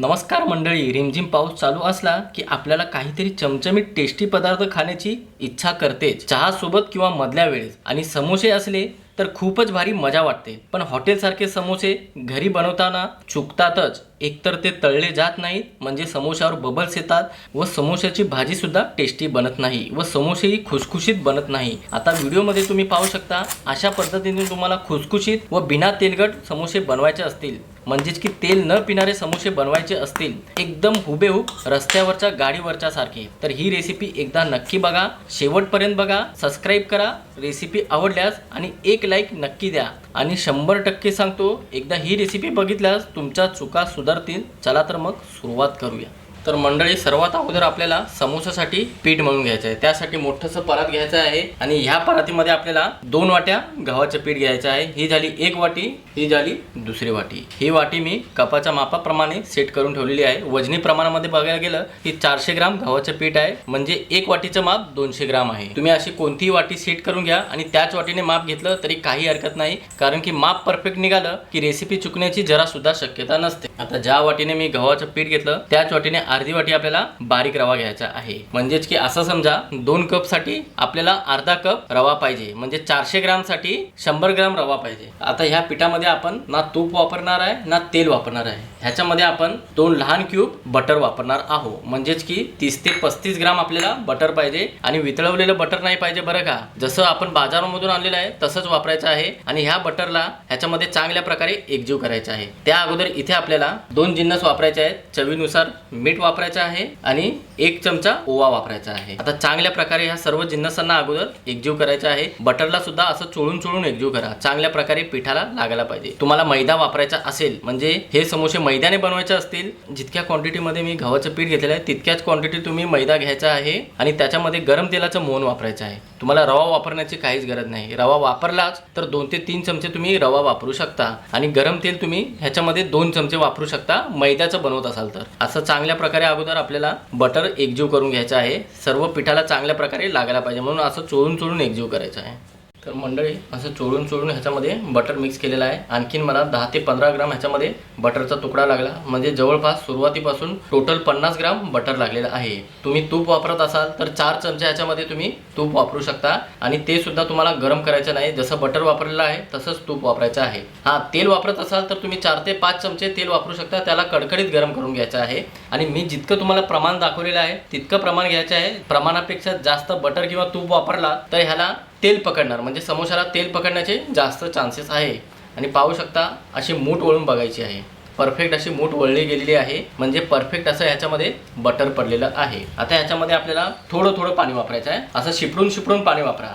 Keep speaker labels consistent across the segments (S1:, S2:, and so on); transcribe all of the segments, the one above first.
S1: नमस्कार मंडळी रिमझिम पाऊस चालू असला की आपल्याला काहीतरी चमचमीत टेस्टी पदार्थ खाण्याची इच्छा करतेच चहा सोबत किंवा मधल्या वेळेस. आणि समोसे असले तर खूपच भारी मजा वाटते. पण हॉटेलसारखे समोसे घरी बनवताना चुकतातच. एकतर ते तळले जात नाहीत म्हणजे समोशावर बबल्स येतात व समोशाची भाजी सुद्धा टेस्टी बनत नाही व समोसेही खुसखुशीत बनत नाही. आता व्हिडिओमध्ये तुम्ही पाहू शकता अशा पद्धतीने तुम्हाला खुसखुशीत व बिना तेलकट समोसे बनवायचे असतील. म्हणजेच की तेल न पिणारे समोसे बनवायचे असतील. एकदम हुबेहूब रस्त्यावरच्या गाडीवरच्या सारखे. तर ही रेसिपी एकदा नक्की बघा. शेवटपर्यंत बघा. सबस्क्राईब करा. रेसिपी आवडल्यास आणि एक लाईक नक्की द्या. आणि शंभर टक्के सांगतो एकदा ही रेसिपी बघितल्यास तुमच्या चुका सुधारतील. चला तर मग सुरुवात करूया. तर मंडळी सर्वात अगोदर आपल्याला समोसासाठी पीठ म्हणून घ्यायचं आहे. त्यासाठी मोठंसं परात घ्यायचं आहे आणि ह्या परातीमध्ये आपल्याला दोन वाट्या गव्हाचं पीठ घ्यायचं आहे. ही झाली एक वाटी ही झाली दुसरी वाटी. ही वाटी मी कपाच्या मापाप्रमाणे सेट करून ठेवलेली आहे. वजनी प्रमाणामध्ये बघायला गेलं की चारशे ग्राम गव्हाचं पीठ आहे. म्हणजे एक वाटीचं माप दोनशे ग्राम आहे. तुम्ही अशी कोणतीही वाटी सेट करून घ्या आणि त्याच वाटीने माप घेतलं तरी काही हरकत नाही. कारण की माप परफेक्ट निघालं की रेसिपी चुकण्याची जरा सुद्धा शक्यता नसते. आता ज्या वाटीने मी गव्हाचं पीठ घेतलं त्याच वाटीने अर्धी वाटी आपल्याला बारीक रवा घ्यायचा आहे. म्हणजेच की असं समजा दोन कपसाठी आपल्याला अर्धा कप रवा पाहिजे. म्हणजे चारशे ग्रामसाठी शंभर ग्राम रवा पाहिजे. आता ह्या पिठामध्ये आपण ना तूप वापरणार आहे ना तेल वापरणार आहे. ह्याच्यामध्ये आपण दोन लहान क्यूब बटर वापरणार आहोत. म्हणजेच की तीस ते पस्तीस ग्राम आपल्याला बटर पाहिजे आणि वितळवलेलं बटर नाही पाहिजे बरं का? जसं आपण बाजारामधून आणलेलं आहे तसंच वापरायचं आहे आणि ह्या बटरला ह्याच्यामध्ये चांगल्या प्रकारे एकजीव करायचा आहे. त्या अगोदर इथे आपल्याला दोन जिन्नस वापरायचे आहेत. चवीनुसार मीठ वापरायचं आहे आणि एक चमचा ओवा वापरायचा आहे. आता चांगल्या प्रकारे ह्या सर्व जिन्नसांना अगोदर एकजीव करायचा आहे. बटरला सुद्धा असं चोळून चोळून एकजीव करा. चांगल्या प्रकारे पिठाला लागायला पाहिजे. तुम्हाला मैदा वापरायचा असेल म्हणजे हे समोसे मैद्याने बनवायचे असतील जितक्या क्वांटिटीमध्ये मी गव्हाचं पीठ घेतलेलं आहे तितक्याच क्वांटिटी तुम्ही मैदा घ्यायचा आहे आणि त्याच्यामध्ये गरम तेलाचं मोहन वापरायचं आहे. तुम्हाला रवा वापरण्याची काहीच गरज नाही. रवा वापरलाच तर दोन ते तीन चमचे तुम्ही रवा वापरू शकता आणि गरम तेल तुम्ही ह्याच्यामध्ये दोन चमचे वापर वापरू शकता. मैद्याचं बनवत असाल तर. असं चांगल्या प्रकारे अगोदर आपल्याला बटर एकजीव करून घ्यायचं आहे. सर्व पिठाला चांगल्या प्रकारे लागायला पाहिजे. म्हणून असं चोळून चोळून एकजीव करायचं आहे. तर मंडळी असं चोळून चोळून ह्याच्यामध्ये बटर मिक्स केलेलं आहे. आणखीन मला दहा ते पंधरा ग्राम ह्याच्यामध्ये बटरचा तुकडा लागला. म्हणजे जवळपास सुरुवातीपासून टोटल पन्नास ग्राम बटर लागलेलं आहे. तुम्ही तूप वापरत असाल तर चार चमचे ह्याच्यामध्ये तुम्ही तूप वापरू शकता. आणि ते सुद्धा तुम्हाला गरम करायचं नाही. जसं बटर वापरलेलं आहे तसंच तूप वापरायचं आहे. हां तेल वापरत असाल तर तुम्ही चार ते पाच चमचे तेल वापरू शकता. त्याला कडकडीत गरम करून घ्यायचं आहे. आणि मी जितकं तुम्हाला प्रमाण दाखवलेलं आहे तितकं प्रमाण घ्यायचं आहे. प्रमाणापेक्षा जास्त बटर किंवा तूप वापरला तर ह्याला तेल पकडणार. म्हणजे समोशाला तेल पकडण्याचे जास्त चान्सेस आहे. आणि पाहू शकता अशी मूठ वळून बघायची आहे. परफेक्ट अशी मूठ वळली गेलेली आहे. म्हणजे परफेक्ट असं ह्याच्यामध्ये बटर पडलेलं आहे. आता ह्याच्यामध्ये आपल्याला थोडं थोडं पाणी वापरायचं आहे. असं शिपडून शिपडून पाणी वापरा.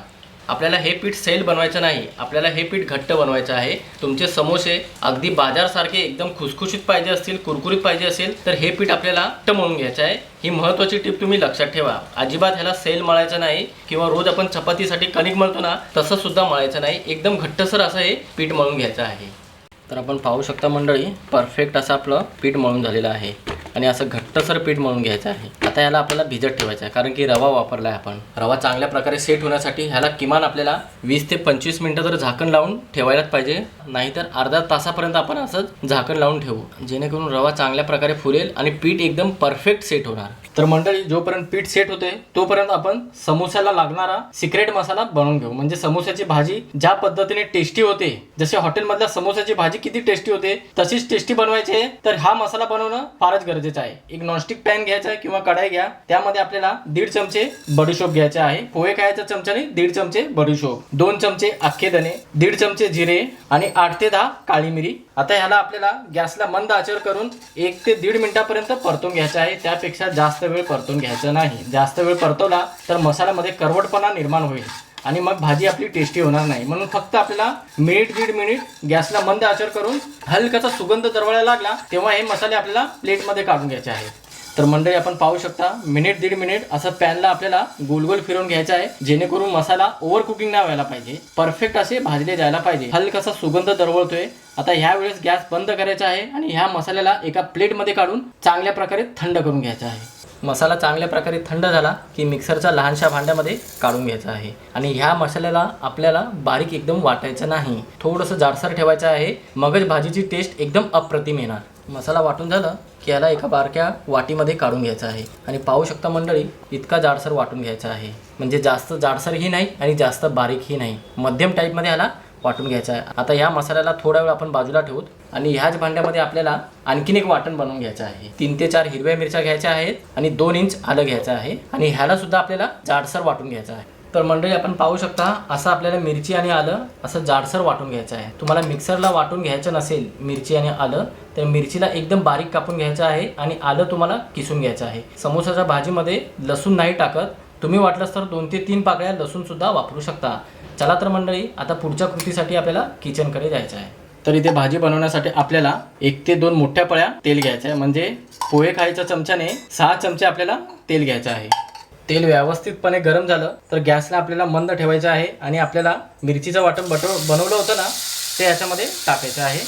S1: आपल्याला हे पीठ सैल बनवायचं नाही. आपल्याला हे पीठ घट्ट बनवायचं आहे. तुमचे समोसे अगदी बाजारसारखे एकदम खुसखुशीत पाहिजे असतील कुरकुरीत पाहिजे असेल तर हे पीठ आपल्याला घट्ट म्हणून घ्यायचं आहे. ही महत्त्वाची टिप तुम्ही लक्षात ठेवा. अजिबात ह्याला सेल मळायचं नाही किंवा रोज आपण चपातीसाठी कणिक मळतो ना तसं सुद्धा मळायचं नाही. एकदम घट्टसर असं हे पीठ मळून घ्यायचं आहे. तर आपण पाहू शकता मंडळी परफेक्ट असं आपलं पीठ मळून झालेलं आहे. आणि असं घट्टसर पीठ मळून घ्यायचं आहे. आता याला आपल्याला भिजत ठेवायचं आहे. कारण की रवा वापरला आहे आपण. रवा चांगल्या प्रकारे सेट होण्यासाठी ह्याला किमान आपल्याला वीस ते पंचवीस मिनटं तर झाकण लावून ठेवायलाच पाहिजे. नाहीतर अर्धा तासापर्यंत आपण असंच झाकण लावून ठेवू. जेणेकरून रवा चांगल्या प्रकारे फुलेल आणि पीठ एकदम परफेक्ट सेट होणार. तर मंडळी जोपर्यंत पीठ सेट होते तोपर्यंत आपण समोस्याला लागणारा सिक्रेट मसाला बनवून घेऊ. म्हणजे समोस्याची भाजी ज्या पद्धतीने टेस्टी होते जसे हॉटेलमधल्या समोस्याची भाजी किती टेस्टी होते तशीच टेस्टी बनवायची आहे. तर हा मसाला बनवणं फारच गरजेचं आहे. एक नॉनस्टिक पॅन घ्यायचा आहे किंवा कढाई घ्या. त्यामध्ये आपल्याला दीड चमचे बडीशोप घ्यायचे आहे. पोहे खायच्या चमच्याने दीड चमचे बडीशोप दोन चमचे अख्खे धने दीड चमचे जिरे आणि आठ ते दहा काळी मिरी. आता ह्याला आपल्याला गॅसला मंद आचर करून एक ते दीड मिनिटापर्यंत परतून घ्यायचं आहे. त्यापेक्षा जास्त वेळ परतून घ्यायचं नाही. जास्त वेळ परतवला तर मसाल्यामध्ये करवटपणा निर्माण होईल आणि मग भाजी आपली टेस्टी होणार नाही. म्हणून फक्त आपल्याला मिनिट दीड मिनिट गॅसला मंद आचर करून हलकाचा सुगंध दरवळायला लागला तेव्हा हे मसाले आपल्याला प्लेटमध्ये काढून घ्यायचे आहेत तर मंडळी आपण पाहू शकता मिनिट दीड मिनिट असं पॅनला आपल्याला गोल गोल फिरवून घ्यायचं आहे जेणेकरून मसाला ओव्हर कुकिंग नाही व्हायला पाहिजे. परफेक्ट असे भाजले जायला पाहिजे. हलकासा सुगंध दरवळतोय. आता ह्या वेळेस गॅस बंद करायचा आहे आणि ह्या मसाल्याला एका प्लेटमध्ये काढून चांगल्या प्रकारे थंड करून घ्यायचा आहे. मसाला चांगल्या प्रकारे थंड झाला की मिक्सरच्या लहानशा भांड्यामध्ये काढून घ्यायचा आहे. आणि ह्या मसाल्याला आपल्याला बारीक एकदम वाटायचं नाही. थोडंसं जाडसर ठेवायचं आहे. मगच भाजीची टेस्ट एकदम अप्रतिम येणार. मसाला वाटून झालं की याला एका बारक्या वाटीमध्ये काढून घ्यायचं आहे. आणि पाहू शकता मंडळी इतका जाडसर वाटून घ्यायचा आहे. म्हणजे जास्त जाडसरही नाही आणि जास्त बारीकही नाही. मध्यम टाईपमध्ये याला वाटून घ्यायचा आहे. आता या मसाल्याला थोडा वेळ आपण बाजूला ठेवूत आणि ह्याच भांड्यामध्ये आपल्याला आणखीन एक वाटण बनवून घ्यायचं आहे. तीन ते चार हिरव्या मिरच्या घ्यायच्या आहेत आणि दोन इंच आलं घ्यायचं आहे. आणि ह्याला सुद्धा आपल्याला जाडसर वाटून घ्यायचं आहे. तर मंडळी आपण पाहू शकता असं आपल्याला मिरची आणि आलं असं जाडसर वाटून घ्यायचं आहे. तुम्हाला मिक्सरला वाटून घ्यायचं नसेल मिरची आणि आलं तर मिरचीला एकदम बारीक कापून घ्यायचं आहे आणि आलं तुम्हाला किसून घ्यायचं आहे. समोसाच्या भाजीमध्ये लसूण नाही टाकत. तुम्ही वाटलंच तर दोन ते तीन पाकळ्या लसूण सुद्धा वापरू शकता. चला तर मंडळी आता पुढच्या कृतीसाठी आपल्याला किचनकडे जायचं आहे. तर इथे भाजी बनवण्यासाठी आपल्याला एक ते दोन मोठ्या पळ्या तेल घ्यायचं आहे. म्हणजे पोहे खायच्या चमच्याने सहा चमचे आपल्याला तेल घ्यायचं आहे. तेल व्यवस्थितपणे गरम झालं तर गॅसला आपल्याला मंद ठेवायचं आहे आणि आपल्याला मिरचीचं वाटण बट बनवलं होतं ना ते ह्याच्यामध्ये टाकायचं आहे.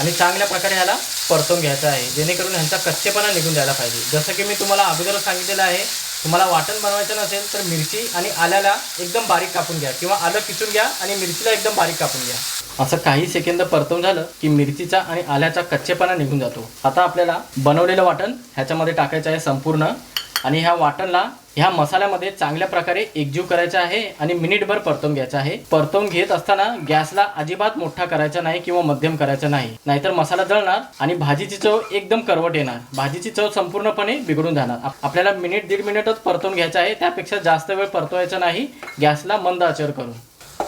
S1: आणि चांगल्या प्रकारे ह्याला परतून घ्यायचं आहे. जेणेकरून ह्यांचा कच्चेपणा निघून जायला पाहिजे. जसं की मी तुम्हाला अगोदर सांगितलेलं आहे तुम्हाला वाटण बनवायचं नसेल तर मिरची आणि आल्याला एकदम बारीक कापून घ्या किंवा आलं किसून घ्या आणि मिरचीला एकदम बारीक कापून घ्या. असं काही सेकंद परतवून झालं की मिरचीचा आणि आल्याचा कच्चेपणा निघून जातो. आता आपल्याला बनवलेलं वाटण ह्याच्यामध्ये टाकायचं आहे संपूर्ण. आणि ह्या वाटणला ह्या मसाल्यामध्ये चांगल्या प्रकारे एकजीव करायचा आहे आणि मिनिटभर परतवून घ्यायचा आहे. परतवून घेत असताना गॅसला अजिबात मोठा करायचा नाही किंवा मध्यम करायचा नाही. नाहीतर मसाला जळणार आणि भाजीची चव एकदम करवट येणार. भाजीची चव संपूर्णपणे बिघडून जाणार. आपल्याला मिनिट दीड मिनिटच परतवून घ्यायचा आहे. त्यापेक्षा जास्त वेळ परतवायचा नाही. गॅसला मंद आचर करून.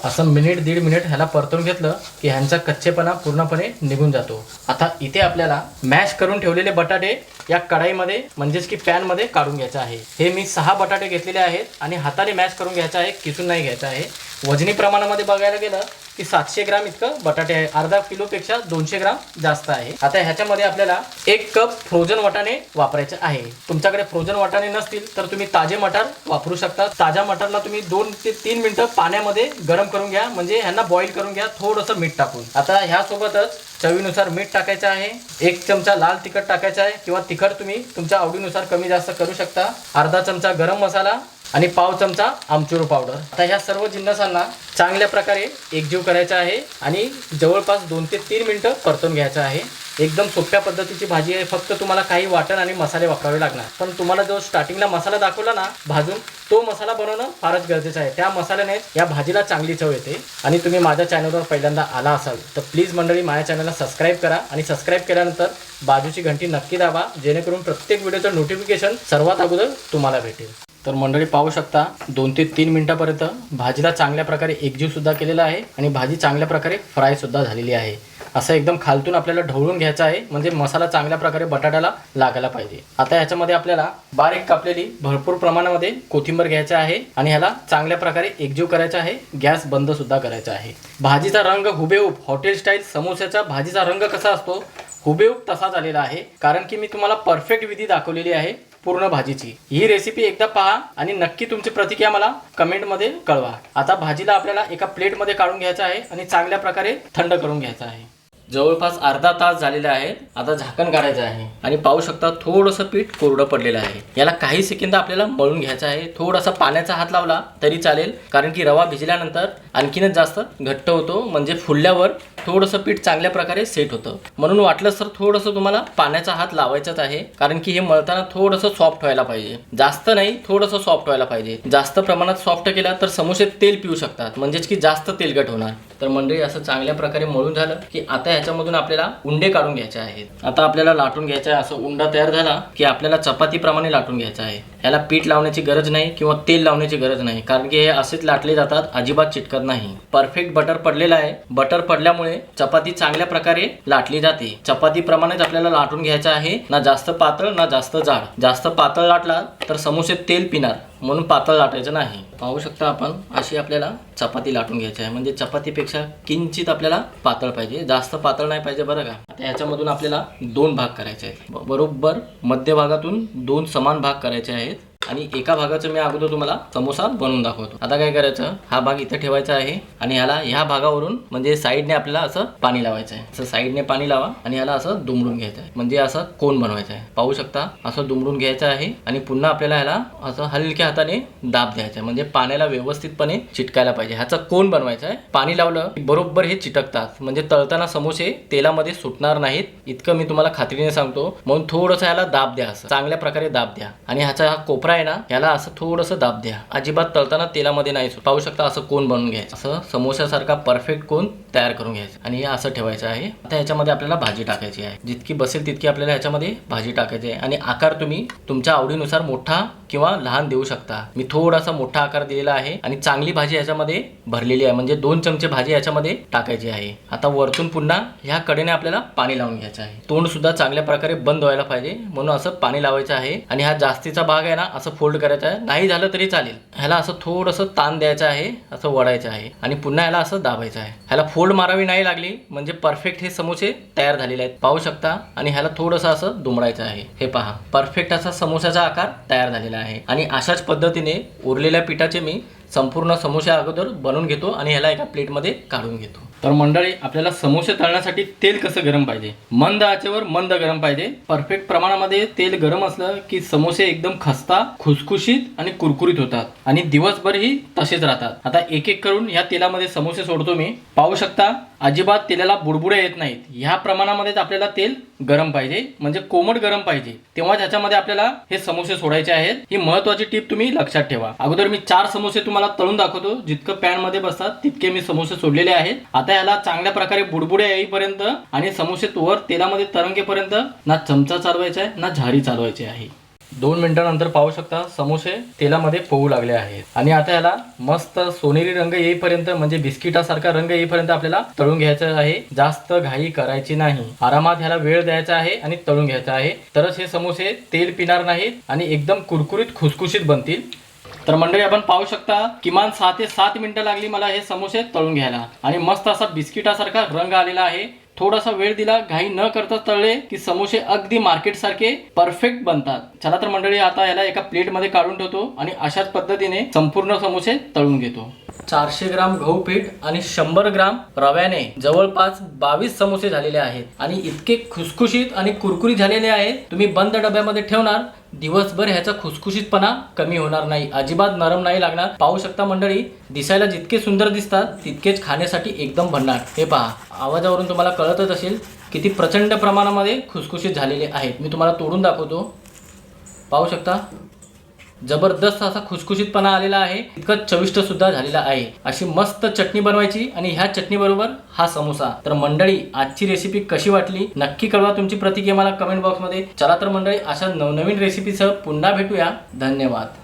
S1: असं मिनिट दीड मिनिट ह्याला परतून घेतलं की ह्यांचा कच्चेपणा पूर्णपणे निघून जातो. आता इथे आपल्याला मॅश करून ठेवलेले बटाटे या कढाईमध्ये म्हणजेच की पॅनमध्ये काढून घ्यायचं आहे. हे मी सहा बटाटे घेतलेले आहेत आणि हाताने मॅश करून घ्यायचं आहे किसून नाही घ्यायचं आहे. वजनी प्रमाणामध्ये बघायला गेलं की सातशे ग्राम इतकं बटाटे आहे. अर्धा किलोपेक्षा दोनशे ग्राम जास्त आहे. आता ह्याच्यामध्ये आपल्याला एक कप फ्रोझन वाटाणे वापरायचे आहे. तुमच्याकडे फ्रोझन वाटाणे नसतील तर तुम्ही ताजे मटार वापरू शकता. ताज्या मटारला तुम्ही दोन ते तीन मिनिटं पाण्यामध्ये गरम करून घ्या. म्हणजे ह्यांना बॉईल करून घ्या. थोडंसं मीठ टाकून. आता ह्यासोबतच चवीनुसार मीठ टाकायचं आहे. एक चमचा लाल तिखट टाकायचा आहे. किंवा तिखट तुम्ही तुमच्या आवडीनुसार कमी जास्त करू शकता. अर्धा चमचा गरम मसाला. आणि पाव चमचा आमचूर पावडर आता ह्या सर्व जिन्नसांना चांगल्या प्रकारे एकजीव करायचा आहे आणि जवळपास दोन ते तीन मिनटं परतून घ्यायचं आहे. एकदम सोप्या पद्धतीची भाजी आहे. फक्त तुम्हाला काही वाटण आणि मसाले वापरावे लागणार. पण तुम्हाला जो स्टार्टिंगला मसाला दाखवला ना भाजून तो मसाला बनवणं फारच गरजेचं आहे. त्या मसाल्याने या भाजीला चांगली चव येते. आणि तुम्ही माझ्या चॅनलवर पहिल्यांदा आला असाल तर प्लीज मंडळी माझ्या चॅनलला सबस्क्राईब करा. आणि सबस्क्राईब केल्यानंतर बाजूची घंटी नक्की दाबा जेणेकरून प्रत्येक व्हिडिओचं नोटिफिकेशन सर्वात अगोदर तुम्हाला भेटेल. तर मंडळी पाहू शकता दोन ते तीन मिनटापर्यंत भाजीला चांगल्या प्रकारे एकजीवसुद्धा केलेला आहे आणि भाजी चांगल्या प्रकारे फ्रायसुद्धा झालेली आहे. असं एकदम खालतून आपल्याला ढवळून घ्यायचं आहे म्हणजे मसाला चांगल्या प्रकारे बटाट्याला लागायला पाहिजे. आता ह्याच्यामध्ये आपल्याला बारीक कापलेली भरपूर प्रमाणामध्ये कोथिंबीर घ्यायचा आहे आणि ह्याला चांगल्या प्रकारे एकजीव करायचा आहे गॅस बंद सुद्धा करायचा आहे. भाजीचा रंग हुबेहूब हॉटेल स्टाईल समोस्याचा भाजीचा रंग कसा असतो हुबेहूब तसा झालेला आहे. कारण की मी तुम्हाला परफेक्ट विधी दाखवलेली आहे. पूर्ण भाजीची. ही रेसिपी एकदा पहा आणि नक्की तुमची प्रतिक्रिया मला कमेंटमध्ये कळवा. आता भाजीला आपल्याला एका प्लेटमध्ये काढून घ्यायचं आहे आणि चांगल्या प्रकारे थंड करून घ्यायचं आहे. जवळपास अर्धा तास झालेला आहे. आता झाकण काढायचं आहे. आणि पाहू शकता थोडंसं पीठ कोरडं पडलेलं आहे. याला काही सेकंद आपल्याला मळून घ्यायचं आहे. थोडासा पाण्याचा हात लावला तरी चालेल. कारण की रवा भिजल्यानंतर आणखीनच जास्त घट्ट होतो. म्हणजे फुलल्यावर थोडंसं पीठ चांगल्या प्रकारे सेट होतं. म्हणून वाटलं तर थोडंसं तुम्हाला पाण्याचा हात लावायचाच आहे. कारण की हे मळताना थोडंसं सॉफ्ट व्हायला पाहिजे. जास्त नाही थोडंसं सॉफ्ट व्हायला पाहिजे. जास्त प्रमाणात सॉफ्ट केला तर समोसे तेल पिऊ शकतात. म्हणजेच की जास्त तेलकट होणार. तर मंडळी असं चांगल्या प्रकारे मळून झालं की आता ह्याच्यामधून आपल्याला उंडे काढून घ्यायचे आहेत. आता आपल्याला लाटून घ्यायचं आहे असं उंडा तयार झाला की आपल्याला चपातीप्रमाणे लाटून घ्यायचं आहे. ह्याला पीठ लावण्याची गरज नाही किंवा तेल लावण्याची गरज नाही कारण की हे असेच लाटले जातात अजिबात चिटकत नाही. परफेक्ट बटर पडलेलं आहे. बटर पडल्यामुळे चपाती चांगल्या प्रकारे लाटली जाते. चपातीप्रमाणेच आपल्याला लाटून घ्यायचं आहे. ना जास्त पातळ ना जास्त जाड. जास्त पातळ लाटला तर समोसे तेल पिणार. म्हणून पातळ लाटायचं नाही. पाहू शकता आपण अशी आपल्याला चपाती लाटून घ्यायची आहे. म्हणजे चपातीपेक्षा किंचित आपल्याला पातळ पाहिजे. जास्त पातळ नाही पाहिजे बरं का? आता ह्याच्यामधून आपल्याला दोन भाग करायचे आहेत. बरोबर मध्यभागातून दोन समान भाग करायचे आहेत. आणि एका भागाचं मी अगोदर तुम्हाला समोसा बनवून दाखवतो. आता काय करायचं? हा भाग इथं ठेवायचा आहे आणि ह्याला ह्या भागावरून म्हणजे साईडने आपल्याला असं पाणी लावायचं आहे. असं साईडने पाणी लावा आणि ह्याला असं दुमडून घ्यायचं आहे. म्हणजे असं कोण बनवायचं आहे? पाहू शकता असं दुमडून घ्यायचं आहे आणि पुन्हा आपल्याला ह्याला असं हलक्या हाताने दाब द्यायचा आहे. म्हणजे पाण्याला व्यवस्थितपणे चिटकायला पाहिजे. ह्याचा कोण बनवायचा आहे? पाणी लावलं की बरोबर हे चिटकतात. म्हणजे तळताना समोसे तेलामध्ये सुटणार नाहीत. इतकं मी तुम्हाला खात्रीने सांगतो. म्हणून थोडंसं ह्याला दाब द्या असं. चांगल्या प्रकारे दाब द्या. आणि ह्याचा हा कोपरा आहे ना याला असं थोडंसं दाब द्या. अजिबात तळताना तेलामध्ये नाही पाहू शकता असं कोण बनवून घ्यायचं. असं समोशासारखा परफेक्ट कोण तयार करून घ्यायचं. आणि हे असं ठेवायचं आहे. आता ह्याच्यामध्ये आपल्याला भाजी टाकायची आहे. जितकी बसेल तितकी आपल्याला ह्याच्यामध्ये भाजी टाकायची आहे. आणि आकार तुम्ही तुमच्या आवडीनुसार मोठा किंवा लहान देऊ शकता. मी थोडासा मोठा आकार दिलेला आहे आणि चांगली भाजी याच्यामध्ये भरलेली आहे. म्हणजे दोन चमचे भाजी याच्यामध्ये टाकायची आहे. आता वरतून पुन्हा ह्या कडेने आपल्याला पाणी लावून घ्यायचं आहे. तोंड सुद्धा चांगल्या प्रकारे बंद व्हायला पाहिजे. म्हणून असं पाणी लावायचं आहे. आणि हा जास्तीचा भाग आहे ना असं फोल्ड करायचं आहे. नाही झालं तरी चालेल. ह्याला असं थोडंसं ताण द्यायचं आहे असं वडायचं आहे आणि पुन्हा ह्याला असं दाबायचं आहे. ह्याला फोल्ड मारावी नाही लागली म्हणजे परफेक्ट हे समोसे तयार झालेले आहेत. पाहू शकता आणि ह्याला थोडंसं असं दुमडायचं आहे. हे पहा परफेक्ट असा समोसाचा आकार तयार झालेला आहे. आणि अशाच पद्धतीने उरलेल्या पिठाचे मी संपूर्ण समोसे अगोदर बनवून घेतो आणि ह्याला एका प्लेटमध्ये काढून घेतो. तर मंडळी आपल्याला समोसे तळण्यासाठी तेल कसं गरम पाहिजे? मंद आचेवर मंद गरम पाहिजे. परफेक्ट प्रमाणामध्ये तेल गरम असलं की समोसे एकदम खस्ता खुसखुशीत आणि कुरकुरीत होतात. आणि दिवसभरही तसेच राहतात. आता एक एक करून ह्या तेलामध्ये समोसे सोडतो मी. पाहू शकता अजिबात तेलाला बुडबुड्या येत नाहीत. ह्या प्रमाणामध्येच आपल्याला तेल गरम पाहिजे म्हणजे कोमट गरम पाहिजे. तेव्हा त्याच्यामध्ये आपल्याला हे समोसे सोडायचे आहेत. ही महत्वाची टीप तुम्ही लक्षात ठेवा. अगोदर मी चार समोसे तुम्हाला तळून दाखवतो. जितकं पॅनमध्ये बसतात तितके मी समोसे सोडलेले आहेत. आता याला चांगल्या प्रकारे बुडबुडे येईपर्यंत आणि समोसे वर तेलामध्ये तरंगेपर्यंत ना चमचा चालवायचा आहे ना झारी चालवायची आहे. दोन मिनिटानंतर पाहू शकता समोसे तेलामध्ये पोहू लागले आहेत. आणि आता याला मस्त सोनेरी रंग येईपर्यंत म्हणजे बिस्किटासारखा रंग येईपर्यंत आपल्याला तळून घ्यायचा आहे. जास्त घाई करायची नाही. आरामात ह्याला वेळ द्यायचा आहे आणि तळून घ्यायचा आहे. तरच हे समोसे तेल पिणार नाहीत आणि एकदम कुरकुरीत खुसखुशीत बनतील. तर मंडळी आपण पाहू शकता किमान सहा ते सात मिनिटं लागली मला हे समोसे तळून घ्यायला. आणि मस्त असा बिस्किटासारखा रंग आलेला आहे. थोडासा वेळ दिला घाई न करता तळले की समोसे अगदी मार्केट सारखे परफेक्ट बनतात. चला तर मंडळी आता याला एका प्लेटमध्ये काढून ठेवतो आणि अशाच पद्धतीने संपूर्ण समोसे तळून घेतो. चारशे ग्राम गहू पीठ आणि शंभर ग्राम रव्याने जवळपास बावीस समोसे झालेले आहेत. आणि इतके खुसखुशीत आणि कुरकुरी झालेले आहेत तुम्ही बंद डब्यामध्ये ठेवणार दिवसभर ह्याचा खुसखुशीतपणा कमी होणार नाही. अजिबात नरम नाही लागणार. पाहू शकता मंडळी दिसायला जितके सुंदर दिसतात तितकेच खाण्यासाठी एकदम भन्नाट. हे पहा आवाजावरून तुम्हाला कळतच असेल किती प्रचंड प्रमाणामध्ये खुसखुशीत झालेले आहेत. मी तुम्हाला तोडून दाखवतो. पाहू शकता? जबरदस्त असा खुसखुशीतपणा आलेला आहे. इतकं चविष्ट सुद्धा झालेला आहे. अशी मस्त चटणी बनवायची आणि ह्या चटणी बरोबर हा समोसा. तर मंडळी आजची रेसिपी कशी वाटली? नक्की कळवा तुमची प्रतिक्रिया मला कमेंट बॉक्समध्ये चला तर मंडळी अशा नवनवीन रेसिपीसह पुन्हा भेटूया. धन्यवाद.